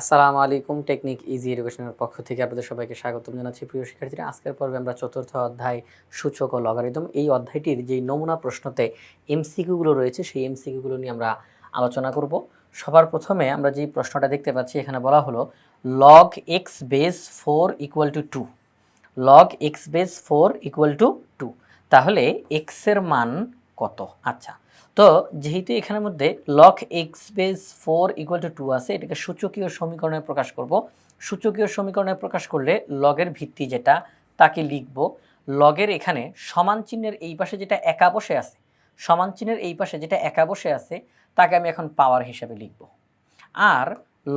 আসসালামু আলাইকুম, technique easy এডুকেশনের পক্ষ থেকে আপনাদের সবাইকে স্বাগতম জানাচ্ছি প্রিয় শিক্ষার্থীরা। আজকের পর্বে আমরা চতুর্থ অধ্যায় সূচক ও লগারিদম এই অধ্যায়টির যেই নমুনা প্রশ্নতে এমসিকিউগুলো রয়েছে, সেই এমসিকিউগুলো নিয়ে আমরা আলোচনা করব। সবার প্রথমে আমরা যে প্রশ্নটা দেখতে পাচ্ছি, এখানে বলা হলো log x base four equal to two log x base four equal to two তাহলে এক্সের মান কত? আচ্ছা তো যেহেতু এখানের মধ্যে log x base four equal to two আছে, এটাকে সূচকীয় সমীকরণে প্রকাশ করব। সূচকীয় সমীকরণে প্রকাশ করলে লগের ভিত্তি যেটা, তাকে লিখব। লগের এখানে সমান চিহ্নের এই পাশে যেটা একা বসে আছে, সমান চিহ্নের এই পাশে যেটা একা বসে আছে, তাকে আমি এখন পাওয়ার হিসাবে লিখব। আর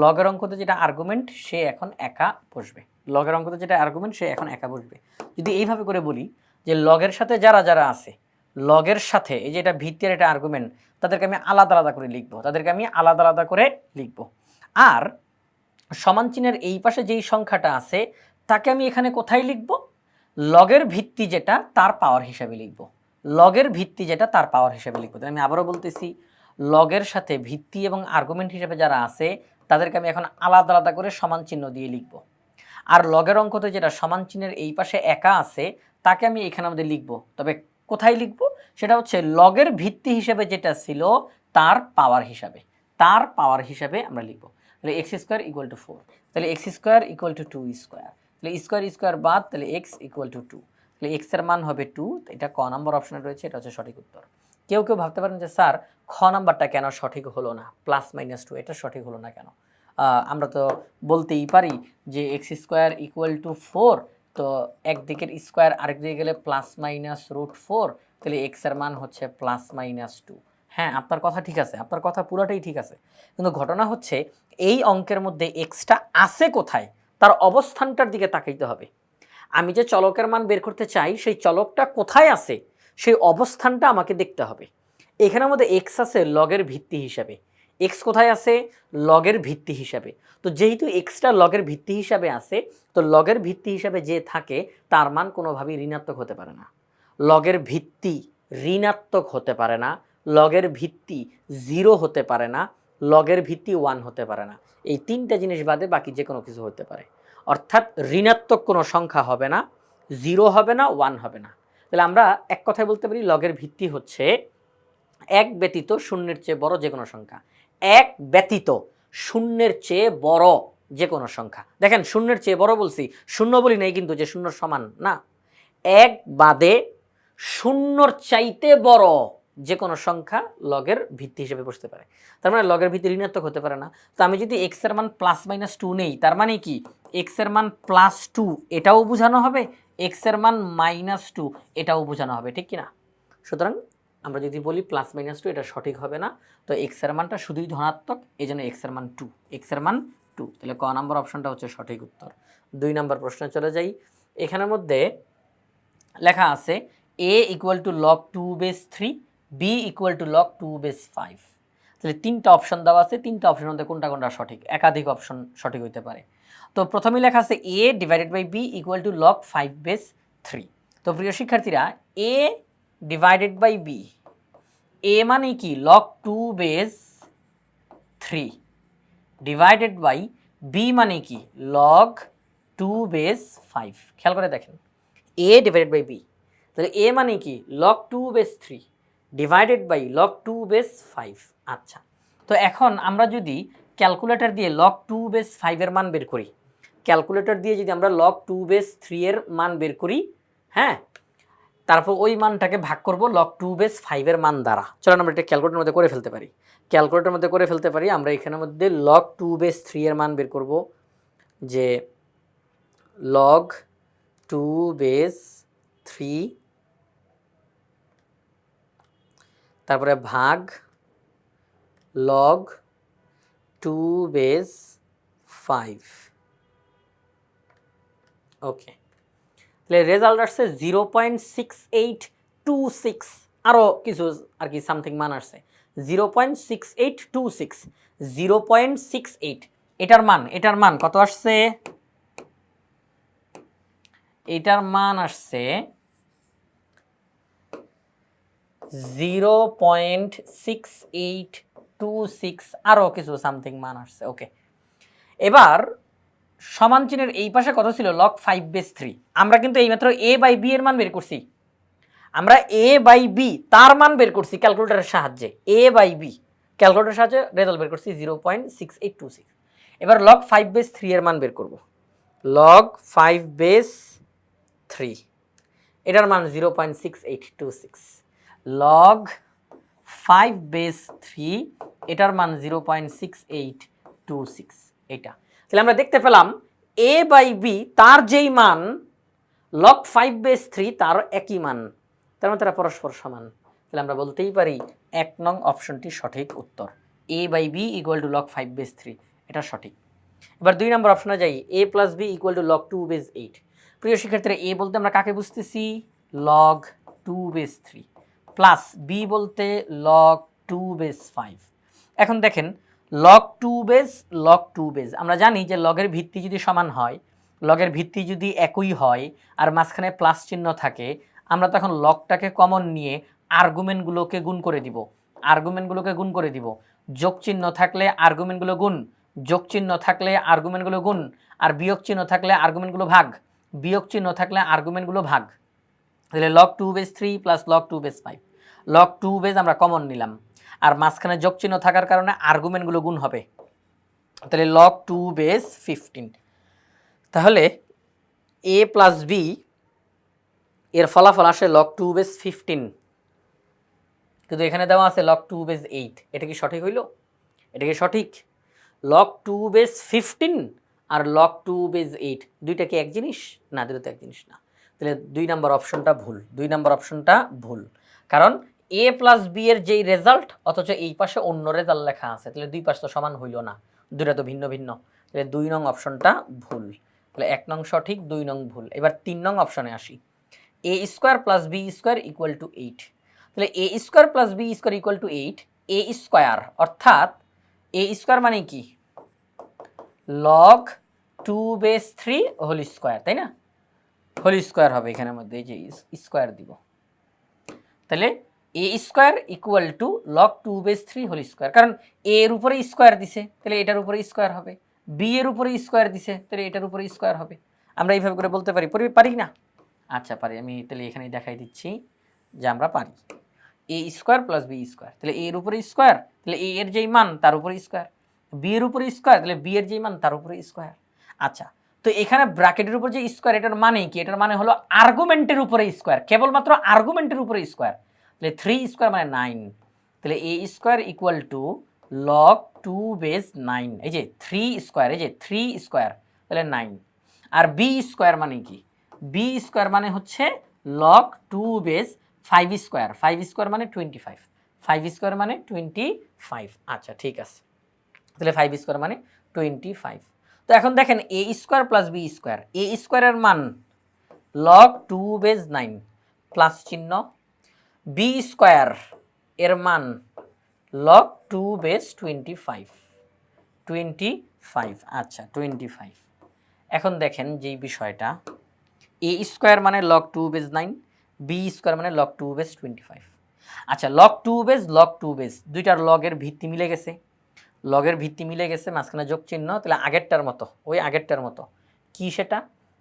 লগের অঙ্কতে যেটা আর্গুমেন্ট সে এখন একা বসবে। লগের অঙ্কতে যেটা আর্গুমেন্ট সে এখন একা বসবে। যদি এইভাবে করে বলি যে লগের সাথে যারা যারা আছে লগের সাথে, এই যে এটা ভিত্তির একটা আর্গুমেন্ট তাদেরকে আমি আলাদা আলাদা করে লিখব। তাদেরকে আমি আলাদা আলাদা করে লিখব। আর সমান চিহ্নের এই পাশে যেই সংখ্যাটা আছে, তাকে আমি এখানে কোথায় লিখব? লগের ভিত্তি যেটা, তার পাওয়ার হিসাবে লিখব। লগের ভিত্তি যেটা, তার পাওয়ার হিসাবে লিখব। আমি আবারও বলতেছি, লগের সাথে ভিত্তি এবং আর্গুমেন্ট হিসেবে যারা আছে, তাদেরকে আমি এখন আলাদা আলাদা করে সমান চিহ্ন দিয়ে লিখব। আর লগের অঙ্কতে যেটা সমান চিহ্নের এই পাশে একা আছে, তাকে আমি এখানে আমাদের লিখব। তবে কোথায় লিখব? সেটা হচ্ছে লগের ভিত্তি হিসেবে যেটা ছিল, তার পাওয়ার হিসাবে। তার পাওয়ার হিসাবে আমরা লিখব। তাহলে x square equal to four তাহলে x square equal to two square তাহলে স্কোয়ার স্কোয়ার বাদ, তাহলে এক্স ইকুয়াল টু টু তাহলে এক্সের মান হবে টু এটা ক নম্বর অপশনে রয়েছে, এটা হচ্ছে সঠিক উত্তর। কেউ কেউ ভাবতে পারেন যে, স্যার, খ নাম্বারটা কেন সঠিক হলো না? প্লাস মাইনাস টু এটা সঠিক হলো না কেন? আমরা তো বলতেই পারি যে x square equal to four তো একদিকের স্কোয়ার, আরেক দিকে গেলে প্লাস মাইনাস রুট ফোর তাহলে এক্সের মান হচ্ছে প্লাস মাইনাস টু হ্যাঁ আপনার কথা ঠিক আছে, আপনার কথা পুরোটাই ঠিক আছে। কিন্তু ঘটনা হচ্ছে, এই অঙ্কের মধ্যে এক্সটা আছে কোথায়? তার অবস্থানটার দিকে তাকাইতে হবে। আমি যে চলকের মান বের করতে চাই, সেই চলকটা কোথায় আছে? সেই অবস্থানটা আমাকে দেখতে হবে। এখানের মধ্যে এক্স আছে লগের ভিত্তি হিসাবে। এক্স কোথায় আছে? লগের ভিত্তি হিসাবে। তো যেহেতু এক্সটা লগের ভিত্তি হিসাবে আছে, তো লগের ভিত্তি হিসাবে যে থাকে, তার মান কোনোভাবেই ঋণাত্মক হতে পারে না। লগের ভিত্তি ঋণাত্মক হতে পারে না, লগের ভিত্তি জিরো হতে পারে না, লগের ভিত্তি ওয়ান হতে পারে না। এই তিনটা জিনিস বাদে বাকি যে কোনো কিছু হতে পারে। অর্থাৎ ঋণাত্মক কোনো সংখ্যা হবে না, জিরো হবে না, ওয়ান হবে না। তাহলে আমরা এক কথায় বলতে পারি, লগের ভিত্তি হচ্ছে এক ব্যতীত শূন্যের চেয়ে বড় যে কোনো সংখ্যা। এক ব্যতীত, শূন্যের চেয়ে বড় যে কোনো সংখ্যা। দেখেন, শূন্যের চেয়ে বড় বলছি, শূন্য বলি নাই কিন্তু যে শূন্য সমান, না। এক বাদে শূন্যর চাইতে বড় যে কোনো সংখ্যা লগের ভিত্তি হিসেবে বসতে পারে। তার মানে লগের ভিত্তি ঋণাত্মক হতে পারে না। তো আমি যদি এক্সের মান প্লাস মাইনাস টু নেই, তার মানে কি? এক্সের মান প্লাস টু এটাও বোঝানো হবে। এক্সের মান মাইনাস টু এটাও বোঝানো হবে, ঠিক কিনা সুতরাং আমরা যদি বলি প্লাস মাইনাস টু এটা সঠিক হবে না। তো এক্সের মানটা শুধুই ধনাত্মক এই জন্য এক্সের মান টু এক্সের মান টু তাহলে ক নাম্বার অপশনটা হচ্ছে সঠিক উত্তর। দুই নাম্বার প্রশ্নে চলে যাই। এখানের মধ্যে লেখা আছে A equal to log two base three B equal to log two base five তাহলে তিনটা অপশন দেওয়া আছে, তিনটা অপশনের মধ্যে কোনটা কোনটা সঠিক? একাধিক অপশন সঠিক হইতে পারে। তো প্রথমেই লেখা আছে A divided by B equal to log five base three তো প্রিয় শিক্ষার্থীরা A divided by B A মানে কি? Log two base three divided by B মানে কি? লগ টু বেস ফাইভ খেয়াল করে দেখেন। এ ডিভাইডেড বাই বি তাহলে এ মানে কি? Log two base three divided by log two base five আচ্ছা। তো এখন আমরা যদি ক্যালকুলেটর দিয়ে লগ টু বেস ফাইভের মান বের করি। ক্যালকুলেটর দিয়ে যদি আমরা লগ টু বেস থ্রি এর মান বের করি হ্যাঁ? তারপর ওই মানটাকে ভাগ করব লক টু বেস ফাইভের মান দ্বারা। চলো আমরা এটা ক্যালকুলেটরের মধ্যে করে ফেলতে পারি। ক্যালকুলেটরের মধ্যে করে ফেলতে পারি, আমরা এখানের মধ্যে লগ টু বেস থ্রি এর মান বের করব, যে লগ টু বেস থ্রি তারপরে ভাগ log two base five okay তাহলে রেজাল্ট আসছে zero point six eight two six আরও কিছু আর কি সামথিং মান আসছে। Zero point six eight two six zero point six eight এটার মান এটার মান কত আসছে? এটার মান আসছে zero point six eight two six আরও কিছু সামথিং মান আসছে ওকে এবার সমান চিহ্নের এই পাশে কত ছিল? লক ফাইভ বেস থ্রি আমরা কিন্তু এইমাত্র এ বাই বি এর মান বের করছি। আমরা এ বাই বি তার মান বের করছি ক্যালকুলেটরের সাহায্যে। এ বাই বি ক্যালকুলেটরের সাহায্যে রেজাল্ট বের করছি zero point six eight two six এবার লক ফাইভ বেস থ্রি এর মান বের করব। লগ ফাইভ বেস থ্রি এটার মান zero point six eight two six log five base three এটার মান zero point six eight two six এটা। তাহলে আমরা দেখতে পেলাম এ বাই বি তার যেই মান লক ফাইভ বেস থ্রি তারও একই মান। তার মানে তারা পরস্পর সমান। তাহলে আমরা বলতেই পারি এক নং অপশনটি সঠিক উত্তর। A by B equal to log five base three এটা সঠিক। এবার দুই নম্বর অপশনে যাই। A plus B equal to log two base eight প্রিয় শিক্ষার্থীরা এ বলতে আমরা কাকে বুঝতেছি? Log two base three plus B বলতে লগ টু বেস ফাইভ এখন দেখেন log two base log two base আমরা জানি যে লগের ভিত্তি যদি সমান হয়, লগের ভিত্তি যদি একই হয় আর মাঝখানে প্লাস চিহ্ন থাকে, আমরা তখন লগটাকে কমন নিয়ে আর্গুমেন্টগুলোকে গুণ করে দিব। আর্গুমেন্টগুলোকে গুণ করে দিব। যোগ চিহ্ন থাকলে আর্গুমেন্টগুলো গুণ, যোগ চিহ্ন থাকলে আর্গুমেন্টগুলো গুণ, আর বিয়োগ চিহ্ন থাকলে আর্গুমেন্টগুলো ভাগ। বিয়োগ চিহ্ন থাকলে আর্গুমেন্টগুলো ভাগ। তাহলে log two base three plus log two base five log two base আমরা কমন নিলাম। আর মাঝখানে যোগ চিহ্ন থাকার কারণে আর্গুমেন্টগুলো গুণ হবে। তাহলে লগ টু বেস ফিফটিন তাহলে এ প্লাস বি এর ফলাফল আসে লগ টু বেস ফিফটিন কিন্তু এখানে দেওয়া আছে লগ টু বেস এইট এটা কি সঠিক হইল? এটা কি সঠিক? লগ টু বেস ফিফটিন আর লগ টু বেস এইট দুইটা কি এক জিনিস? না দুটো তো এক জিনিস না। তাহলে দুই নাম্বার অপশনটা ভুল। দুই নাম্বার অপশনটা ভুল। কারণ এ প্লাস বি এর যেই রেজাল্ট অথচ এই পাশে অন্য রেজাল্ট লেখা আছে, তাহলে দুই পাশ তো সমান হইল না। দুইটা তো ভিন্ন ভিন্ন। তাহলে দুই নং অপশনটা ভুল। তাহলে এক নং সঠিক, দুই নং ভুল। এবার তিন নং অপশনে আসি। A square plus B square equal to eight তাহলে A square plus B square equal to eight A square অর্থাৎ এ স্কোয়ার মানে কি? Log two base three whole square তাই না? হোল স্কোয়ার হবে এখানের মধ্যে যে স্কোয়ার দিব। তাহলে A square equal to log two base three whole square কারণ এ এর উপরে স্কোয়ার দিছে, তাহলে এটার উপরে স্কোয়ার হবে। বি এর উপরে স্কোয়ার দিছে, তাহলে এটার উপরে স্কোয়ার হবে। আমরা এইভাবে করে বলতে পারি। পরি- না? আচ্ছা পারি। আমি তাহলে এখানে দেখাই দিচ্ছি যে আমরা পারি। A square plus B square তাহলে এর উপরে স্কোয়ার তাহলে এ এর যেই মান, তার উপরে স্কোয়ার বি এর উপরে স্কোয়ার তাহলে বি এর যেই মান, তার উপরে স্কোয়ার আচ্ছা তো এখানে ব্র্যাকেটের উপর যে স্কোয়ার এটার মানে কি? এটার মানে হলো আর্গুমেন্টের উপরে স্কোয়ার কেবলমাত্র আর্গুমেন্টের উপরে স্কোয়ার তাহলে থ্রি স্কোয়ার মানে নাইন তাহলে A square equal to log two base nine এই যে থ্রি স্কোয়ার এই যে থ্রি স্কোয়ার তাহলে নাইন আর বি স্কোয়ার মানে কি? বি স্কোয়ার মানে হচ্ছে log two base five square five square মানে টোয়েন্টি ফাইভ ফাইভ স্কোয়ার মানে টোয়েন্টি ফাইভ আচ্ছা ঠিক আছে। তাহলে ফাইভ স্কোয়ার মানে টোয়েন্টি ফাইভ তো এখন দেখেন A square plus B square A স্কোয়ারের মান log two base nine plus চিহ্ন বি স্কোয়ার এর মান log two base twenty five twenty five আচ্ছা টোয়েন্টি ফাইভ এখন দেখেন যেই বিষয়টা এ স্কোয়ার মানে log two base nine B square মানে log two base twenty five আচ্ছা log two base log two base দুইটার লগের ভিত্তি মিলে গেছে। লগের ভিত্তি মিলে গেছে, মাঝখানে যোগ চিহ্ন, তাহলে আগেরটার মতো, ওই আগেরটার মতো। কি সেটা?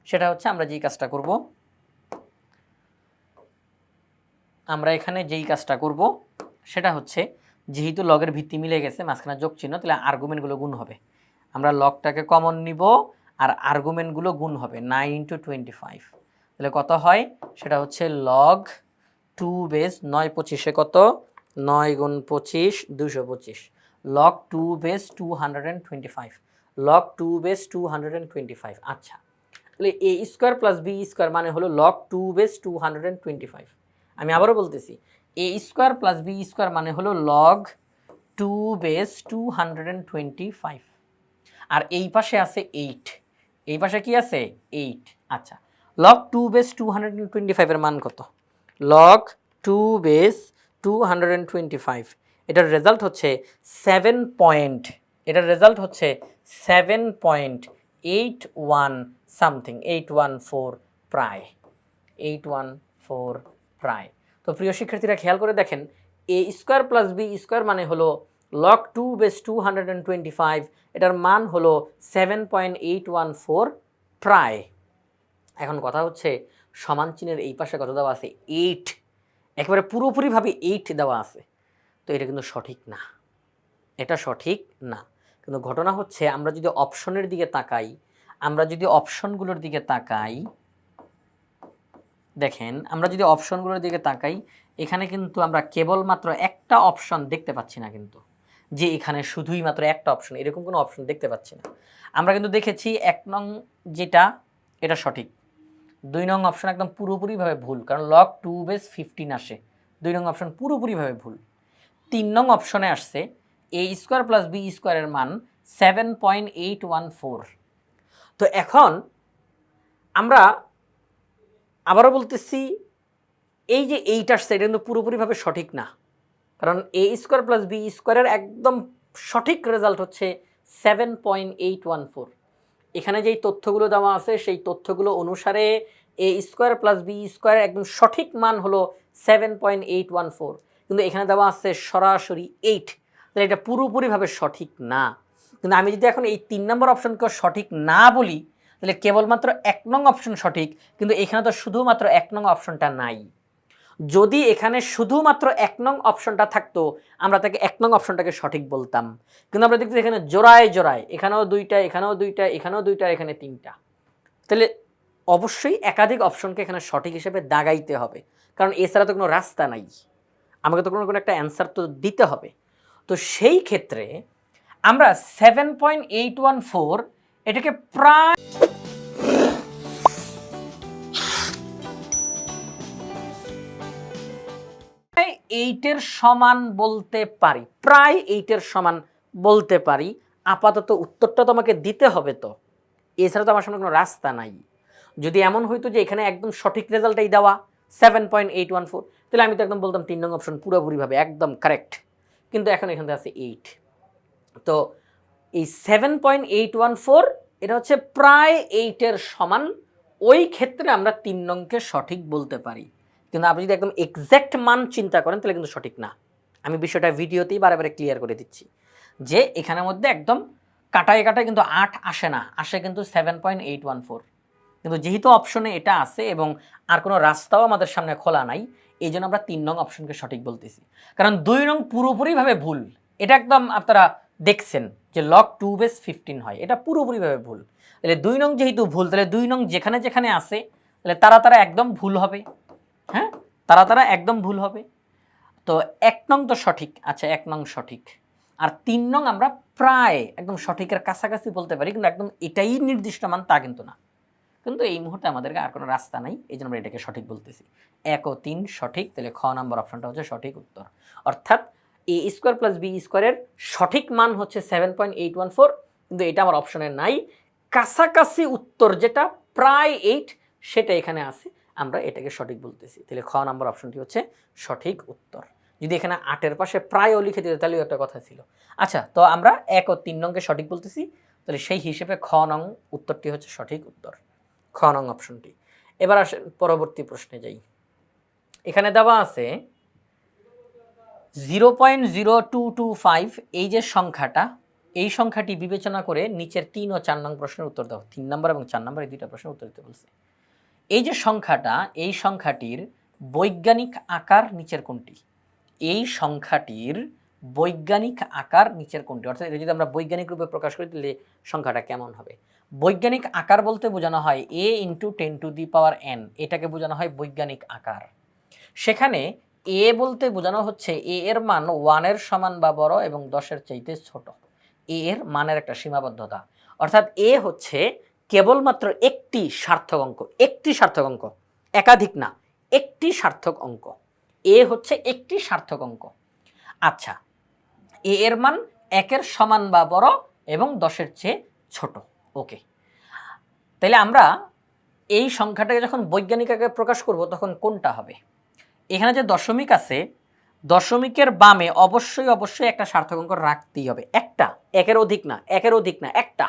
সেটা হচ্ছে আমরা যেই কাজটা করব আমরা এখানে যেই কাজটা করব, সেটা হচ্ছে যেহেতু লগের ভিত্তি মিলে গেছে, মাঝখানে যোগ চিহ্ন, তাহলে আর্গুমেন্টগুলো গুণ হবে। আমরা লগটাকে কমন নিব, আর আর্গুমেন্টগুলো গুণ হবে নাইন ইন্টু টোয়েন্টি ফাইভ তাহলে কত হয়? সেটা হচ্ছে লগ টু বেস নয় পঁচিশে কত? নয় গুণ পঁচিশ, দুশো পঁচিশ। Log two base two hundred and twenty five log two base two hundred and twenty five আচ্ছা তাহলে A square plus B square মানে হলো log two base two hundred and twenty five আমি আবারও বলতেছি A square plus B square মানে হলো log two base two hundred and twenty five আর এই পাশে আছে এইট এই পাশে কি আছে? এইট আচ্ছা log two base two hundred and twenty ফাইভের মান কত? Log two base two hundred and twenty five এটার রেজাল্ট হচ্ছে সেভেন পয়েন্ট এটার রেজাল্ট হচ্ছে seven point eight one something eight one four প্রায়। এইট ওয়ান ফোর প্রায়। তো প্রিয় শিক্ষার্থীরা, খেয়াল করে দেখেন, A square plus B square মানে হলো log two base two hundred and twenty five এটার মান হলো seven point eight one four প্রায়। এখন কথা হচ্ছে, সমান চিহ্নের এই পাশে কত দেওয়া আছে? এইট একেবারে পুরোপুরিভাবে এইট দেওয়া আছে। তো এটা কিন্তু সঠিক না। এটা সঠিক না। কিন্তু ঘটনা হচ্ছে, আমরা যদি অপশনের দিকে তাকাই, আমরা যদি অপশনগুলোর দিকে তাকাই দেখেন, আমরা যদি অপশনগুলোর দিকে তাকাই, এখানে কিন্তু আমরা কেবলমাত্র একটা অপশন দেখতে পাচ্ছি না কিন্তু। যে এখানে শুধুই মাত্র একটা অপশন, এরকম কোনো অপশন দেখতে পাচ্ছি না। আমরা কিন্তু দেখেছি এক নং যেটা, এটা সঠিক। দুই নং অপশন একদম পুরোপুরিভাবে ভুল, কারণ লক টু বেস ফিফটিন আসে। দুই নং অপশন পুরোপুরিভাবে ভুল। তিন নং অপশনে আসছে এ স্কোয়ার প্লাস বি স্কোয়ারের মান seven point eight one four তো এখন আমরা আবারও বলতেছি, এই যে এইট আসছে এটা কিন্তু পুরোপুরিভাবে সঠিক না। কারণ এ স্কোয়ার প্লাস বি স্কোয়ারের একদম সঠিক রেজাল্ট হচ্ছে seven point eight one four এখানে যেই তথ্যগুলো দেওয়া আছে, সেই তথ্যগুলো অনুসারে A square plus B square একদম সঠিক মান হলো seven point eight one four কিন্তু এখানে দেওয়া আছে সরাসরি এইট তাহলে এটা পুরোপুরিভাবে সঠিক না। কিন্তু আমি যদি এখন এই তিন নম্বর অপশনকে সঠিক না বলি তাহলে কেবলমাত্র এক নং অপশন সঠিক, কিন্তু এখানে তো শুধুমাত্র এক নং অপশনটা নাই। যদি এখানে শুধুমাত্র এক নং অপশনটা থাকতো, আমরা তাকে এক নং অপশনটাকে সঠিক বলতাম। কিন্তু আমরা দেখছি এখানে জোড়ায় জোড়ায়, এখানেও দুইটা এখানেও দুইটা এখানেও দুইটা এখানে তিনটা। তাহলে অবশ্যই একাধিক অপশনকে এখানে সঠিক হিসেবে দাগাইতে হবে, কারণ এছাড়া তো কোনো রাস্তা নাই। আমাকে তো কোনো কোনো একটা অ্যান্সার তো দিতে হবে। তো সেই ক্ষেত্রে আমরা seven point eight one four এটাকে প্রায় এইটের সমান বলতে পারি, প্রায় এইটের সমান বলতে পারি। আপাতত উত্তরটা তোমাকে দিতে হবে তো। এছাড়া তো আমার সামনে কোনো রাস্তা নাই। যদি এমন হইতো যে এখানে একদম সঠিক রেজাল্টটাই দেওয়া seven point eight one four তাহলে আমি তো একদম বলতাম তিন নং অপশন পুরোপুরিভাবে, একদম কারেক্ট কিন্তু এখন এখানে আছে এইট তো এই seven point eight one four এটা হচ্ছে প্রায় এইটের সমান। ওই ক্ষেত্রে আমরা তিন নংকে সঠিক বলতে পারি। কিন্তু আপনি যদি একদম এক্স্যাক্ট মান চিন্তা করেন, তাহলে কিন্তু সঠিক না। আমি বিষয়টা ভিডিওতেই বারে ক্লিয়ার করে দিচ্ছি যে এখানের মধ্যে একদম কাটায় কাটায় কিন্তু আট আসে না, আসে কিন্তু seven point eight one four কিন্তু যেহেতু অপশনে এটা আছে এবং আর কোনো রাস্তাও আমাদের সামনে খোলা নাই, এই জন্য আমরা তিন নং অপশনকে সঠিক বলতেছি। কারণ দুই নং পুরোপুরিভাবে ভুল। এটা একদম আপনারা দেখছেন যে লক টু বেস ফিফটিন হয়। এটা পুরোপুরিভাবে ভুল। তাহলে দুই নং যেহেতু ভুল, তাহলে দুই নং যেখানে যেখানে আছে, তাহলে তারা তারা একদম ভুল হবে। হ্যাঁ? তারা তারা একদম ভুল হবে। তো এক নং তো সঠিক। আচ্ছা এক নং সঠিক। আর তিন নং আমরা প্রায় একদম সঠিকের কাছাকাছি বলতে পারি, কিন্তু একদম এটাই নির্দিষ্ট মান, তা কিন্তু না। কিন্তু এই মুহূর্তে আমাদেরকে আর কোনো রাস্তা নাই, এই জন্য আমরা এটাকে সঠিক বলতেছি। এক ও তিন সঠিক, তাহলে খ নম্বর অপশনটা হচ্ছে সঠিক উত্তর। অর্থাৎ এ স্কোয়ার প্লাস বি স্কোয়ারের সঠিক মান হচ্ছে seven point eight one four কিন্তু এটা আমার অপশনে নাই। কাছাকাছি উত্তর যেটা, প্রায় এইট সেটা এখানে আছে। আমরা এটাকে সঠিক বলতেছি। তাহলে খ নাম্বার অপশনটি হচ্ছে সঠিক উত্তর। যদি এখানে আটের পাশে প্রায়ও লিখে দিতে, তাহলেও একটা কথা ছিল। আচ্ছা তো আমরা এক ও তিন নংকে সঠিক বলতেছি। তাহলে সেই হিসেবে খ নং উত্তরটি হচ্ছে সঠিক উত্তর। খ নং অপশনটি। এবার আসেন পরবর্তী প্রশ্নে যাই। এখানে দেওয়া আছে zero point zero two two five, এই যে সংখ্যাটা, এই সংখ্যাটি বিবেচনা করে নিচের তিন ও চার নং প্রশ্নের উত্তর দাও। তিন নম্বর এবং চার নম্বর এই দুইটা প্রশ্নের উত্তর দিতে বলছে। এই যে সংখ্যাটা, এই সংখ্যাটির বৈজ্ঞানিক আকার নিচের কোনটি? এই সংখ্যাটির বৈজ্ঞানিক আকার নিচের কোনটি? অর্থাৎ এটা যদি আমরা বৈজ্ঞানিক রূপে প্রকাশ করি, তাহলে সংখ্যাটা কেমন হবে? বৈজ্ঞানিক আকার বলতে বোঝানো হয় a into ten to the power n এটাকে বোঝানো হয় বৈজ্ঞানিক আকার। সেখানে এ বলতে বোঝানো হচ্ছে এ এর মান ওয়ানের সমান বা বড় এবং দশের চাইতে ছোট। এ এর মানের একটা সীমাবদ্ধতা। অর্থাৎ এ হচ্ছে কেবলমাত্র একটি সার্থক অঙ্ক, একটি সার্থক অঙ্ক, একাধিক না, একটি সার্থক অঙ্ক। এ হচ্ছে একটি সার্থক অঙ্ক। আচ্ছা এ এর মান একের সমান বা বড় এবং দশের চেয়ে ছোট। ওকে, তাহলে আমরা এই সংখ্যাটাকে যখন বৈজ্ঞানিক প্রকাশ করব, তখন কোনটা হবে? এখানে যে দশমিক আছে, দশমিকের বামে অবশ্যই অবশ্যই একটা সার্থক অঙ্ক রাখতেই হবে। একটা, একের অধিক না, একের অধিক না, একটা।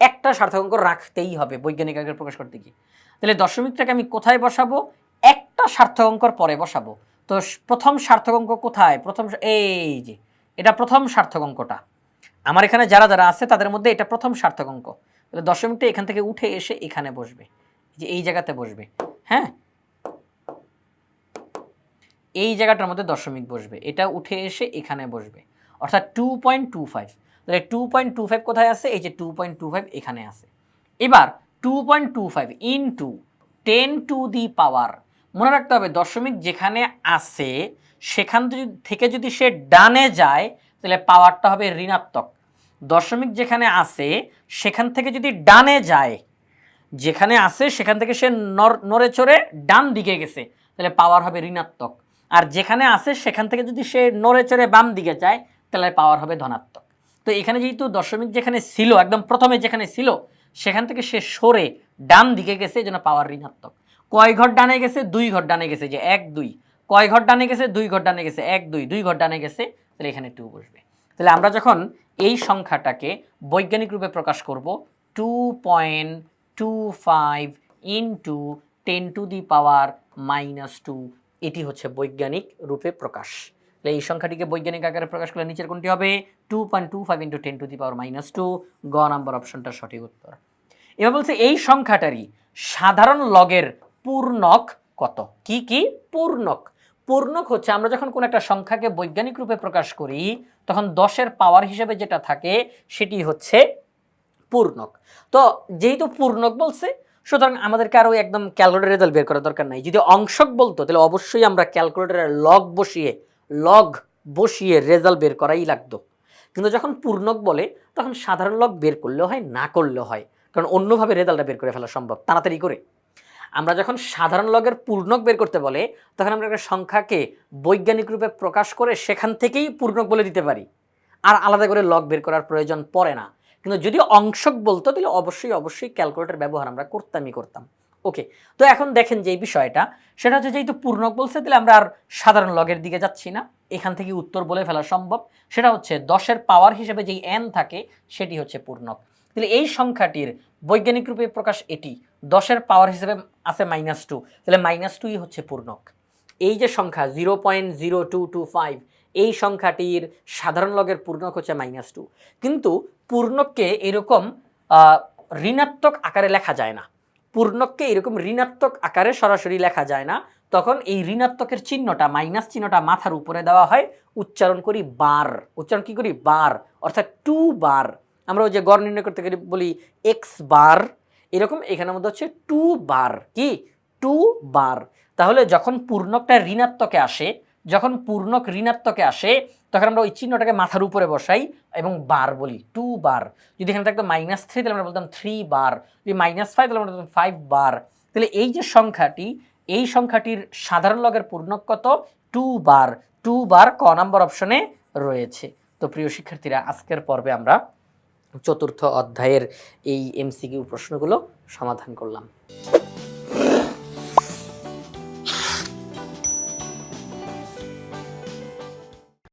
একটা সার্থক অঙ্ক রাখতেই হবে বৈজ্ঞানিক আকারে প্রকাশ করতে গিয়ে। তাহলে দশমিকটাকে আমি কোথায় বসাবো? একটা সার্থক অঙ্কর পরে বসাবো। তো প্রথম সার্থক অঙ্ক কোথায়? প্রথম এই যে, এটা প্রথম সার্থক অঙ্কটা আমার এখানে যারা যারা আছে, তাদের মধ্যে এটা প্রথম সার্থক অঙ্ক তাহলে দশমিকটা এখান থেকে উঠে এসে এখানে বসবে। যে এই জায়গাতে বসবে। হ্যাঁ? এই জায়গাটার মধ্যে দশমিক বসবে। এটা উঠে এসে এখানে বসবে। অর্থাৎ টু পয়েন্ট টু ফাইভ তাহলে টু পয়েন্ট টু ফাইভ কোথায় আছে? এই যে টু পয়েন্ট টু ফাইভ এখানে আছে। এবার two point two five into ten to the power মনে রাখতে হবে, দশমিক যেখানে আছে, সেখান থেকে- যদি সে ডানে যায়, তাহলে পাওয়ারটা হবে ঋণাত্মক। দশমিক যেখানে আছে, সেখান থেকে যদি ডানে যায়, যেখানে আছে, সেখান থেকে সে নর নড়ে চড়ে ডান দিকে গেছে, তাহলে পাওয়ার হবে ঋণাত্মক। আর যেখানে আছে, সেখান থেকে যদি সে নড়ে চড়ে বাম দিকে যায়, তাহলে পাওয়ার হবে ধনাত্মক। তো এখানে যেহেতু দশমিক যেখানে ছিল, একদম প্রথমে যেখানে ছিল, সেখান থেকে সে সরে ডান দিকে গেছে জন্য পাওয়ার ঋণাত্মক। কয় ঘর ডানে গেছে? দুই ঘর ডানে গেছে যে এক, দুই। কয় ঘর ডানে গেছে? দুই ঘর ডানে গেছে, এক, দুই। দুই ঘর ডানে গেছে, তাহলে এখানে টু বসবে। তাহলে আমরা যখন এই সংখ্যাটাকে বৈজ্ঞানিক রূপে প্রকাশ করব two point two five into ten to the power minus two এটি হচ্ছে বৈজ্ঞানিক রূপে প্রকাশ। তাহলে এই সংখ্যাটিকে বৈজ্ঞানিক আকারে প্রকাশ করলে নিচের কোনটি হবে? Two point two five into ten to the power minus two গ নাম্বার অপশনটা সঠিক উত্তর। এবার বলছে এই সংখ্যাটারই সাধারণ লগের পূর্ণক কত? কি কি? পূর্ণক। পূর্ণক হচ্ছে আমরা যখন কোনো একটা সংখ্যাকে বৈজ্ঞানিক রূপে প্রকাশ করি, তখন দশের পাওয়ার হিসেবে যেটা থাকে, সেটি হচ্ছে পূর্ণক। তো যেহেতু পূর্ণক বলছে, সুতরাং আমাদেরকে আরও একদম ক্যালকুলেটার রেজাল্ট বের করার দরকার নাই। যদি অংশক বলতো, তাহলে অবশ্যই আমরা ক্যালকুলেটারের লগ বসিয়ে লগ বসিয়ে রেজাল্ট বের করাই লাগতো। কিন্তু যখন পূর্ণক বলে, তখন সাধারণ লগ বের করলেও হয়, না করলেও হয়। কারণ অন্যভাবে রেজাল্টটা বের করে ফেলা সম্ভব, তাড়াতাড়ি করে। আমরা যখন সাধারণ লগের পূর্ণক বের করতে বলে, তখন আমরা একটা সংখ্যাকে বৈজ্ঞানিক রূপে প্রকাশ করে সেখান থেকেই পূর্ণক বলে দিতে পারি। আর আলাদা করে লগ বের করার প্রয়োজন পড়ে না। কিন্তু যদি অংশক বলতো, তাহলে অবশ্যই অবশ্যই ক্যালকুলেটর ব্যবহার আমরা করতামই করতাম। ওকে তো এখন দেখেন যে বিষয়টা, সেটা হচ্ছে যেহেতু পূর্ণক বলছে, তাহলে আমরা আর সাধারণ লগের দিকে যাচ্ছি না। এখান থেকে উত্তর বলে ফেলা সম্ভব। সেটা হচ্ছে দশের পাওয়ার হিসেবে যেই এন থাকে, সেটি হচ্ছে পূর্ণক। তাহলে এই সংখ্যাটির বৈজ্ঞানিক রূপে প্রকাশ এটি। দশের পাওয়ার হিসেবে আছে মাইনাস টু তাহলে মাইনাস টুই হচ্ছে পূর্ণক। এই যে সংখ্যা zero point zero two two five এই সংখ্যাটির সাধারণ লগের পূর্ণক হচ্ছে মাইনাস টু কিন্তু পূর্ণককে এরকম ঋণাত্মক আকারে লেখা যায় না। পূর্ণককে এরকম ঋণাত্মক আকারে সরাসরি লেখা যায় না। তখন এই ঋণাত্মকের চিহ্নটা, মাইনাস চিহ্নটা মাথার উপরে দেওয়া হয়। উচ্চারণ করি বার। উচ্চারণ কি করি? বার। অর্থাৎ টু বার। আমরা ওই যে গড় নির্ণয় করতে গেলে বলি এক্স বার। এরকম এখানের মধ্যে হচ্ছে টু বার। কি? টু বার। তাহলে যখন পূর্ণকটা ঋণাত্মকে আসে যখন পূর্ণক ঋণাত্মকে আসে, তখন আমরা ওই চিহ্নটাকে মাথার উপরে বসাই এবং বার বলি টু বার। যদি এখানে থাকতো মাইনাস থ্রি তাহলে আমরা বলতাম থ্রি বার। যদি মাইনাস ফাইভ তাহলে আমরা বলতাম ফাইভ বার। তাহলে এই যে সংখ্যাটি, এই সংখ্যাটির সাধারণ লগের পূর্ণক কত? টু বার। টু বার ক নাম্বার অপশনে রয়েছে। তো প্রিয় শিক্ষার্থীরা, আজকের পর্বে আমরা চতুর্থ অধ্যায়ের এই এমসিকিউ প্রশ্নগুলো সমাধান করলাম।